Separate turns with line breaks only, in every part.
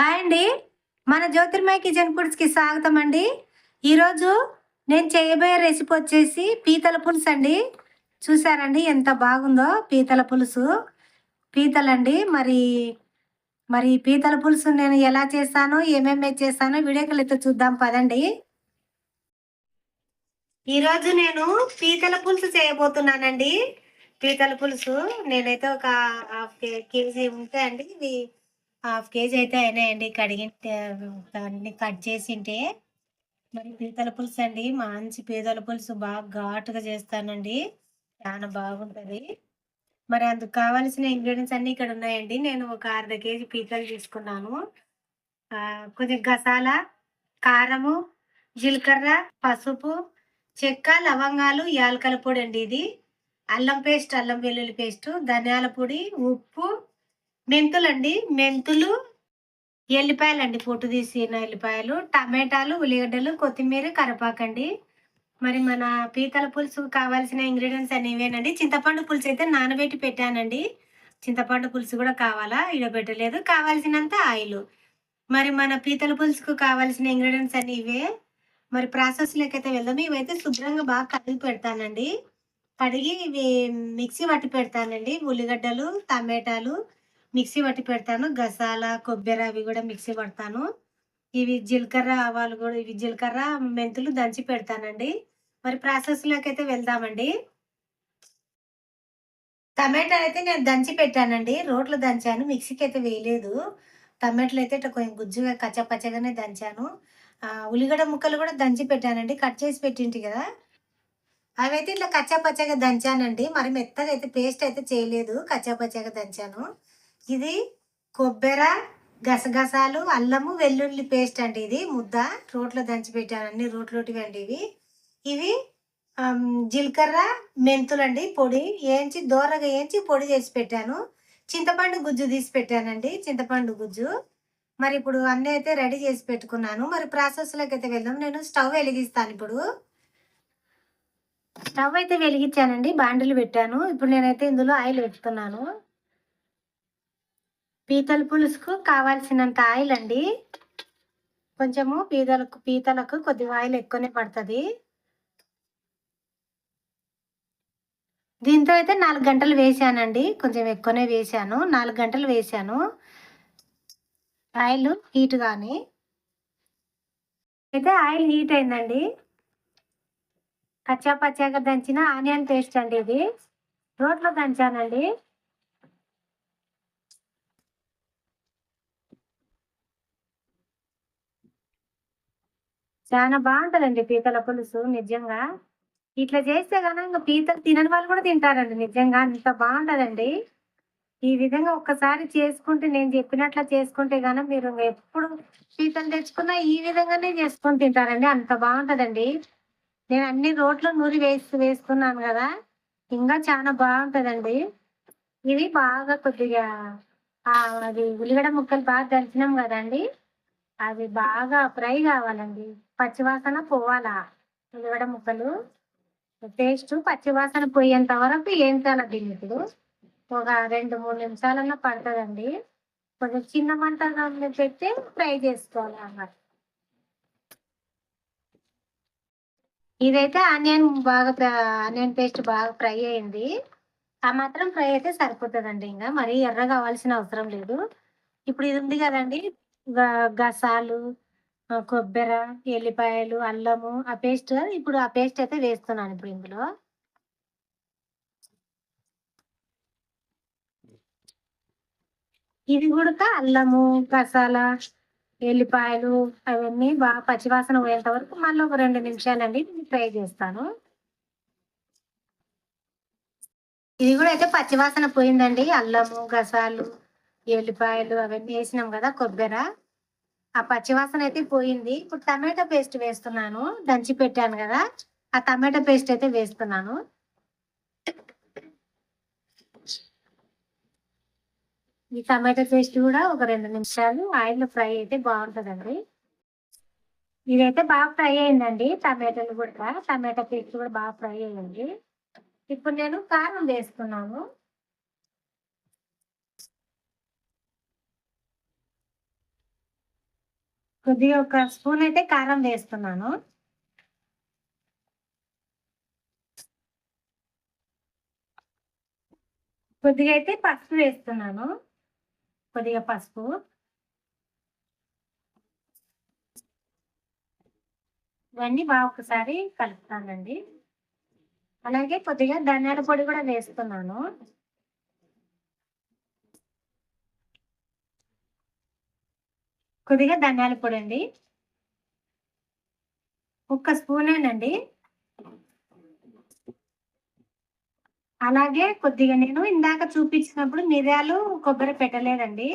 Hi అండి. మన జ్యోతిర్మయ kitchen ఫుడ్స్కి స్వాగతం అండి ఈరోజు నేను చేయబోయే రెసిపీ వచ్చేసి పీతల పులుసు అండి. చూసారండి ఎంత బాగుందో పీతల పులుసు. పీతలండి మరి మరి పీతల పులుసు నేను ఎలా చేస్తాను ఏమేమి చేస్తానో వీడియోకి చూద్దాం పదండి. ఈరోజు నేను పీతల పులుసు చేయబోతున్నానండి. పీతల పులుసు నేనైతే ఒక హాఫ్ కేజీ ఉంటే అండి హాఫ్ కేజీ అయితే అయినాయండి. కడిగి అన్ని కట్ చేసింటే మరి పీతల పులుసు అండి. మంచి పీతల పులుసు బాగా ఘాటుగా చేస్తానండి. చాలా బాగుంటుంది. మరి అందుకు కావాల్సిన ఇంగ్రీడియంట్స్ అన్నీ ఇక్కడ ఉన్నాయండి. నేను ఒక అర్ధ కేజీ పీతలు తీసుకున్నాను. కొంచెం గసాల కారము జీలకర్ర పసుపు చెక్క లవంగాలు యాలకల పొడి అండి ఇది. అల్లం పేస్ట్ అల్లం వెల్లుల్లి పేస్ట్ ధనియాల పొడి ఉప్పు మెంతులు అండి మెంతులు ఎల్లిపాయలు అండి పొట్టు తీసిన ఎల్లిపాయలు టమాటాలు ఉల్లిగడ్డలు కొత్తిమీర కరపాకండి మరి మన పీతల పులుసుకు కావాల్సిన ఇంగ్రీడియంట్స్ అనేవేనండి. చింతపండు పులుసు అయితే నానబెట్టి పెట్టానండి. చింతపండు పులుసు కూడా కావాలా? ఇడబెట్టలేదు. కావాల్సినంత ఆయిల్. మరి మన పీతల పులుసుకు కావాల్సిన ఇంగ్రీడియంట్స్ అన్ని ఇవే మరి ప్రాసెస్లోకి అయితే వెళ్దాము ఇవైతే శుభ్రంగా బాగా కడిగి పెడతానండి. కడిగి ఇవి మిక్సీ పట్టి పెడతానండి. ఉల్లిగడ్డలు టమాటాలు మిక్సీ పట్టి పెడతాను. గసాల కొబ్బరి అవి కూడా మిక్సీ పడతాను. ఇవి జీలకర్ర ఆవాలు కూడా ఇవి జీలకర్ర మెంతులు దంచి పెడతానండి. మరి ప్రాసెస్లోకి అయితే వెళ్దామండి. టమాటా అయితే నేను దంచి పెట్టానండి. రోట్లో దంచాను. మిక్సీకి అయితే వేయలేదు. టమాటాలు అయితే కొంచెం గుజ్జుగా కచ్చపచ్చగానే దంచాను. ఉల్లిగడ్డ ముక్కలు కూడా దంచి పెట్టానండి. కట్ చేసి పెట్టింటి కదా. అవైతే ఇట్లా కచ్చాపచ్చగా దంచానండి. మరి మెత్తగా అయితే పేస్ట్ అయితే చేయలేదు. కచ్చాపచ్చగా దంచాను. ఇది కొబ్బెర గసగసాలు అల్లము వెల్లుల్లి పేస్ట్ అండి ఇది ముద్ద. రోట్లో దంచి పెట్టాను అన్ని రోట్లోటివి అండి ఇవి. ఇవి జీలకర్ర మెంతులు అండి పొడి వేయించి దోరగా వేయించి పొడి చేసి పెట్టాను. చింతపండు గుజ్జు తీసి పెట్టానండి చింతపండు గుజ్జు. మరి ఇప్పుడు అన్నీ అయితే రెడీ చేసి పెట్టుకున్నాను. మరి ప్రాసెస్లోకి అయితే వెళ్దాం. నేను స్టవ్ వెలిగిస్తాను ఇప్పుడు. స్టవ్ అయితే వెలిగించానండి బాండలు పెట్టాను. ఇప్పుడు నేనైతే ఇందులో ఆయిల్ పెట్టుకున్నాను పీతల పులుసుకు కావాల్సినంత ఆయిల్ అండి. కొంచెము పీతలకు పీతలకు కొద్దిగా ఆయిల్ ఎక్కువనే పడుతుంది. దీంతో అయితే నాలుగు గంటలు వేసానండి. కొంచెం ఎక్కువనే వేసాను. నాలుగు గంటలు వేసాను. ఆయిల్ హీట్ కానీ అయితే ఆయిల్ హీట్ అయిందండి. కచ్చా పచ్చాగా దంచిన ఆనియన్ పేస్ట్ అండి ఇది. రోట్లో దంచానండి. చాలా బాగుంటదండి పీతల పులుసు నిజంగా. ఇట్లా చేస్తే కనుక ఇంకా పీతలు తినని వాళ్ళు కూడా తింటారండి నిజంగా. అంత బాగుంటదండి. ఈ విధంగా ఒక్కసారి చేసుకుంటే నేను చెప్పినట్ల చేసుకుంటే గానీ మీరు ఎప్పుడు పీతలు తెచ్చుకున్నా ఈ విధంగానే చేసుకొని తింటారండి. అంత బాగుంటదండి. నేను అన్ని రోడ్లు నూరి వేసి వేసుకున్నాను కదా. ఇంకా చాలా బాగుంటదండి. ఇది బాగా కొద్దిగా అది ఉల్లిగడ్డ ముక్కలు బాగా దంచినాం కదండి. అవి బాగా ఫ్రై కావాలండి. పచ్చివాసన పోవాలా? ఉల్లిగడ్డ ముక్కలు టేస్ట్ పచ్చివాసన పోయేంత వరకు ఏంచాలి దీన్ని ఇప్పుడు? ఒక రెండు మూడు నిమిషాలన్నా పడుతుందండి. కొంచెం చిన్న మంట పెట్టి ఫ్రై చేసుకోవాలి అన్నమాట. ఇదైతే ఆనియన్ బాగా ఆనియన్ పేస్ట్ బాగా ఫ్రై అయింది. ఆ మాత్రం ఫ్రై అయితే సరిపోతుందండి ఇంకా. మరీ ఎర్ర కావాల్సిన అవసరం లేదు. ఇప్పుడు ఇది ఉంది కదండి. గసాలు కొబ్బరి ఎల్లిపాయలు అల్లము ఆ పేస్ట్. ఇప్పుడు ఆ పేస్ట్ అయితే వేస్తున్నాను ఇప్పుడు ఇందులో. ఇది కూడా అల్లము గసాల ఎల్లిపాయలు అవన్నీ బాగా పచ్చివాసన పోయేంత వరకు మళ్ళీ ఒక రెండు నిమిషాలండి ఫ్రై చేస్తాను. ఇది కూడా అయితే పచ్చివాసన పోయిందండి. అల్లము గసాలు ఎల్లిపాయలు అవన్నీ వేసినాం కదా కొబ్బరి. ఆ పచ్చివాసన అయితే పోయింది. ఇప్పుడు టమాటా పేస్ట్ వేస్తున్నాను. దంచి పెట్టాను కదా. ఆ టమాటా పేస్ట్ అయితే వేస్తున్నాను. ఈ టమాటా పేస్ట్ కూడా ఒక రెండు నిమిషాలు ఆయిల్ ఫ్రై అయితే బాగుంటుందండి. ఇదైతే బాగా ఫ్రై అయిందండి టమాటాలు కూడా. టమాటా పేస్ట్ కూడా బాగా ఫ్రై అయ్యింది ఇప్పుడు నేను కారం వేసుకున్నాను. కొద్దిగా ఒక స్పూన్ అయితే కారం వేస్తున్నాను. కొద్దిగా అయితే పసుపు వేస్తున్నాను. కొద్దిగా పసుపు. ఇవన్నీ బాగా ఒకసారి కలుపుతానండి. అలాగే కొద్దిగా ధనియాల పొడి కూడా వేస్తున్నాను. కొద్దిగా ధనియాల పొడి అండి. ఒక్క స్పూనేనండి. అలాగే కొద్దిగా నేను ఇందాక చూపించినప్పుడు మిరియాలు కొబ్బరి పెట్టలేదండి.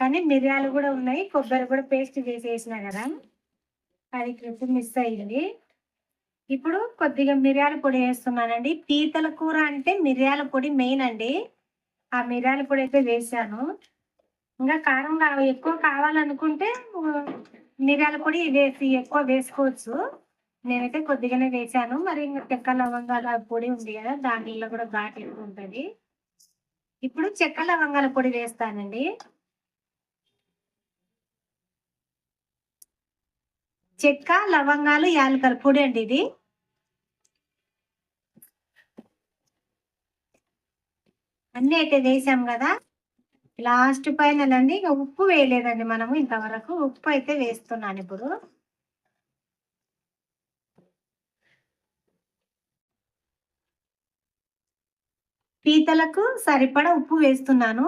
కానీ మిరియాలు కూడా ఉన్నాయి. కొబ్బరి కూడా పేస్ట్ వేసేసిన కదా. అది క్లిప్ మిస్ అయ్యింది ఇప్పుడు కొద్దిగా మిరియాల పొడి వేస్తున్నానండి. పీతల కూర అంటే మిరియాల పొడి మెయిన్ అండి. ఆ మిరియాల పొడి అయితే వేసాను. ఇంకా కారం ఎక్కువ కావాలనుకుంటే మిరియాల పొడి వేసి ఎక్కువ వేసుకోవచ్చు. నేనైతే కొద్దిగానే వేసాను. మరి ఇంకా చెక్క లవంగాల పొడి ఉంది కదా దాంట్లో కూడా ఘాటు ఎక్కువ ఉంటుంది. ఇప్పుడు చెక్క లవంగాల పొడి వేస్తానండి. చెక్క లవంగాలు యాలకల పొడి అండి ఇది. అన్నీ అయితే వేసాం కదా. లాస్ట్ పైన అండి ఇక ఉప్పు వేయలేదండి మనము ఇంతవరకు. ఉప్పు అయితే వేస్తున్నాను ఇప్పుడు. పీతలకు సరిపడా ఉప్పు వేస్తున్నాను.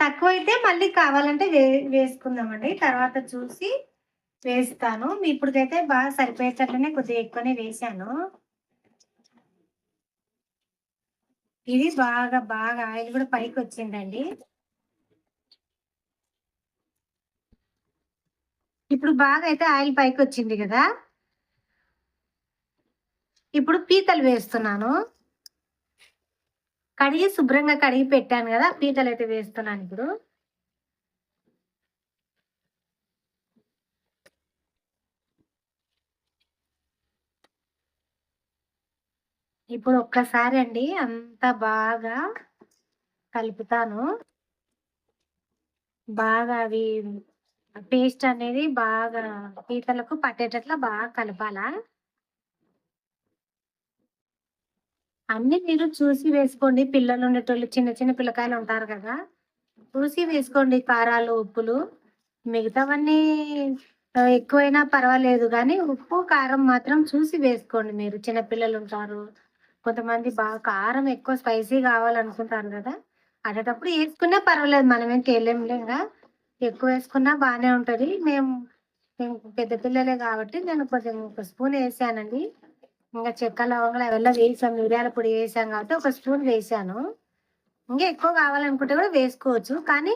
తక్కువైతే మళ్ళీ కావాలంటే వే వేసుకుందామండి. తర్వాత చూసి వేస్తాను. ఇప్పటికైతే బాగా సరిపోయేటట్లనే కొద్దిగా ఎక్కువనే వేసాను. ఇది బాగా బాగా ఆయిల్ కూడా పైకి వచ్చిందండి ఇప్పుడు బాగా అయితే ఆయిల్ పైకి వచ్చింది కదా. ఇప్పుడు పీతలు వేస్తున్నాను. కడిగి శుభ్రంగా కడిగి పెట్టాను కదా పీతలు అయితే వేస్తున్నాను ఇప్పుడు. ఇప్పుడు ఒక్కసారి అండి అంత బాగా కలుపుతాను. బాగా అవి పేస్ట్ అనేది బాగా పీతలకు పట్టేటట్లు బాగా కలపాలా? అన్ని మీరు చూసి వేసుకోండి. పిల్లలు ఉండేటోళ్ళు చిన్న చిన్న పిల్లకాయలు ఉంటారు కదా. చూసి వేసుకోండి కారాలు ఉప్పులు. మిగతావన్నీ ఎక్కువైనా పర్వాలేదు కానీ ఉప్పు కారం మాత్రం చూసి వేసుకోండి మీరు. చిన్న పిల్లలు ఉంటారు. కొంతమంది బాగా కారం ఎక్కువ స్పైసీ కావాలనుకుంటారు కదా. అదేటప్పుడు వేసుకున్నా పర్వాలేదు. మనం ఏం తేలేంలేగా ఎక్కువ వేసుకున్నా బాగానే ఉంటుంది. మేము పెద్ద పిల్లలే కాబట్టి నేను కొంచెం ఒక స్పూన్ వేసానండి. ఇంకా చెక్క లవంగాలు అవెల్లా వేసాం మిరియాల పొడి వేసాం కాబట్టి ఒక స్పూన్ వేసాను. ఇంకా ఎక్కువ కావాలనుకుంటే కూడా వేసుకోవచ్చు. కానీ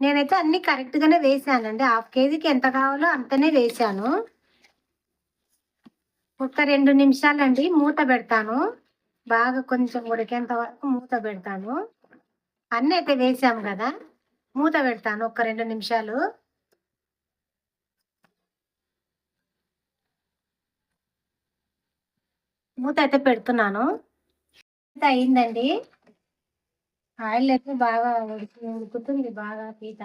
నేనైతే అన్ని కరెక్ట్గానే వేసానండి. హాఫ్ కేజీకి ఎంత కావాలో అంతనే వేసాను. ఒక రెండు నిమిషాలండి మూత పెడతాను. బాగా కొంచెం ఉడికేంత వరకు మూత పెడతాను. అన్నీ అయితే వేసాము కదా. మూత పెడతాను ఒక రెండు నిమిషాలు. మూత అయితే పెడుతున్నాను. అయిందండి. ఆయిల్ అయితే బాగా ఉడికి ఉడుకుతుంది బాగా పీత.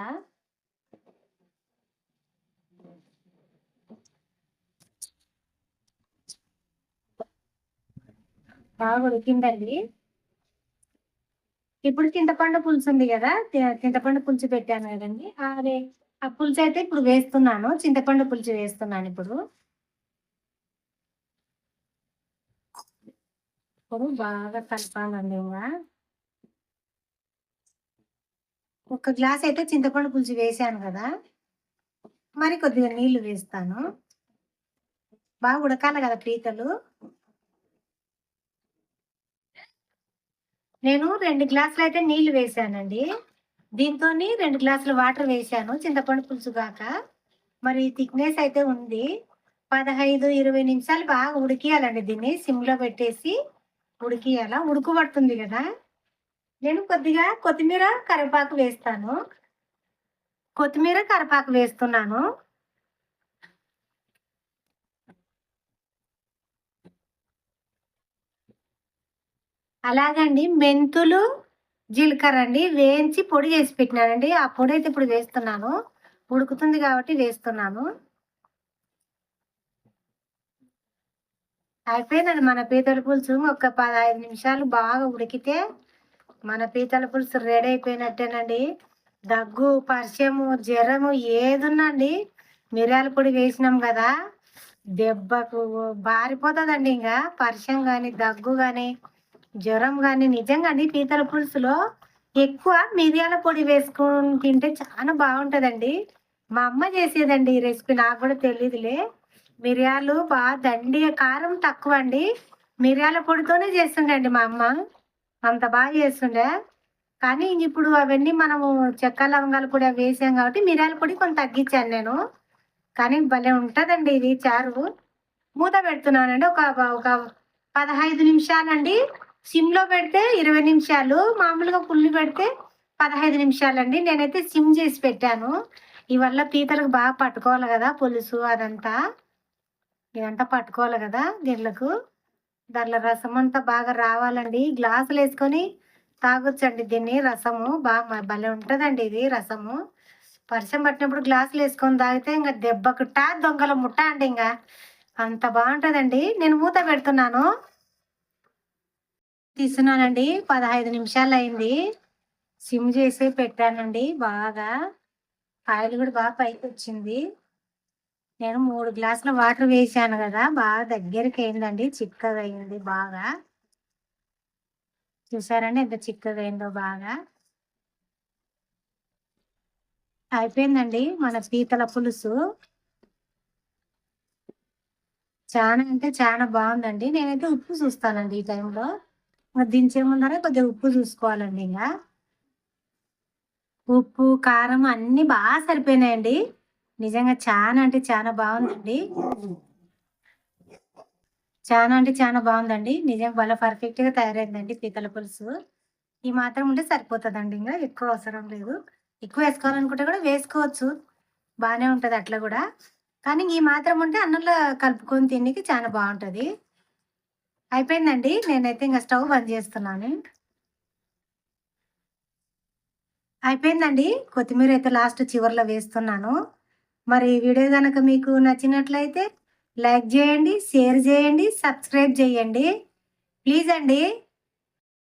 బాగా ఉడికిందండి. ఇప్పుడు చింతపండు పులుసు ఉంది కదా చింతపండు పులుసు పెట్టాను కదండి. అదే ఆ పులుసు అయితే ఇప్పుడు వేస్తున్నాను. చింతపండు పులుసు వేస్తున్నాను ఇప్పుడు. ఇప్పుడు బాగా కలపాలండి ఇంకా. ఒక గ్లాస్ అయితే చింతపండు పులుసు వేసాను కదా. మరి కొద్దిగా నీళ్ళు వేస్తాను. బాగా ఉడకాలి కదా పీతలు. నేను రెండు గ్లాసులు అయితే నీళ్ళు వేసానండి దీంతో రెండు గ్లాసులు వాటర్ వేసాను చింతపండు పులుసు కాక మరి థిక్నెస్ అయితే ఉంది. పదహైదు ఇరవై నిమిషాలు బాగా ఉడికియాలండి. దీన్ని సిమ్లో పెట్టేసి ఉడికియాల? ఉడుకు పడుతుంది కదా. నేను కొద్దిగా కొత్తిమీర కరివేపాకు వేస్తాను. కొత్తిమీర కరివేపాకు వేస్తున్నాను. అలాగండి మెంతులు జీలకర్ర అండి వేయించి పొడి చేసి పెట్టినానండి. ఆ పొడి అయితే ఇప్పుడు వేస్తున్నాను. ఉడుకుతుంది కాబట్టి వేస్తున్నాను. అయిపోయిందండి మన పీతల పులుసు. ఒక పదహైదు నిమిషాలు బాగా ఉడికితే మన పీతల పులుసు రెడీ అయిపోయినట్టేనండి. దగ్గు పరిచయము జ్వరము ఏదున్నండి. మిరియాల పొడి వేసినాం కదా. దెబ్బకు బారిపోతుందండి ఇంకా పరిచయం కానీ దగ్గు కానీ జ్వరం కానీ నిజంగా అండి పీతల పులుసులో ఎక్కువ మిరియాల పొడి వేసుకొని తింటే చాలా బాగుంటుందండి. మా అమ్మ చేసేదండి ఈ రెసిపీ నాకు కూడా తెలియదులే మిరియాలు బాగా దండి కారం తక్కువ అండి. మిరియాల పొడితోనే చేస్తుండే అండి మా అమ్మ. అంత బాగా చేస్తుండే. కానీ ఇప్పుడు అవన్నీ మనము చెక్క లవంగాలు కూడా వేసాం కాబట్టి మిరియాల పొడి కొంత తగ్గించాను నేను. కానీ భలే ఉంటుందండి ఇది చారు. మూత పెడుతున్నానండి. ఒక ఒక పదహైదు నిమిషాలండి. సిమ్లో పెడితే ఇరవై నిమిషాలు మామూలుగా పుల్లు పెడితే పదహైదు నిమిషాలండి. నేనైతే సిమ్ చేసి పెట్టాను. ఇవల్ల పీతలకు బాగా పట్టుకోవాలి కదా పులుసు అదంతా. ఇదంతా పట్టుకోవాలి కదా దీంట్లకు దాంట్లో రసం అంతా బాగా రావాలండి. గ్లాసులు వేసుకొని తాగొచ్చండి దీన్ని. రసము బాగా భలే ఉంటుందండి ఇది రసము. వర్షం పట్టినప్పుడు గ్లాసులు వేసుకొని తాగితే ఇంకా దెబ్బకు టా దొంగల ముట్ట అండి ఇంకా. అంత బాగుంటుందండి. నేను మూత పెడుతున్నాను. తీస్తున్నానండి. పదహైదు నిమిషాలు అయింది సిమ్ చేసి పెట్టానండి బాగా. ఆయిల్ కూడా బాగా పైకి వచ్చింది నేను మూడు గ్లాసుల వాటర్ వేసాను కదా బాగా దగ్గరికి అయిందండి చిక్కగా అయింది బాగా. చూసారండి ఎంత చిక్కగా అయిందో బాగా. అయిపోయిందండి మన పీతల పులుసు. చాలా అంటే చాలా బాగుందండి. నేనైతే ఉప్పు చూస్తానండి ఈ టైంలో. దించే ముందర కొద్దిగా ఉప్పు చూసుకోవాలండి ఇంకా. ఉప్పు కారం అన్ని బాగా సరిపోయినాయండి. నిజంగా చాలా అంటే చాలా బాగుందండి. చాలా అంటే చాలా బాగుందండి. నిజంగా వాళ్ళ పర్ఫెక్ట్గా తయారైందండి పీతల పులుసు. ఈ మాత్రం ఉంటే సరిపోతుందండి ఇంకా. ఎక్కువ అవసరం లేదు. ఎక్కువ వేసుకోవాలనుకుంటే కూడా వేసుకోవచ్చు. బాగానే ఉంటుంది అట్లా కూడా. కానీ ఈ మాత్రం ఉంటే అన్నంలో కలుపుకొని తిండికి చాలా బాగుంటుంది. అయిపోయిందండి. నేనైతే ఇంకా స్టవ్ బంద్ చేస్తున్నాను. అయిపోయిందండి. కొత్తిమీర అయితే లాస్ట్ చివరిలో వేస్తున్నాను. మరి వీడియో కనుక మీకు నచ్చినట్లయితే లైక్ చేయండి షేర్ చేయండి సబ్స్క్రైబ్ చేయండి. ప్లీజ్ అండి.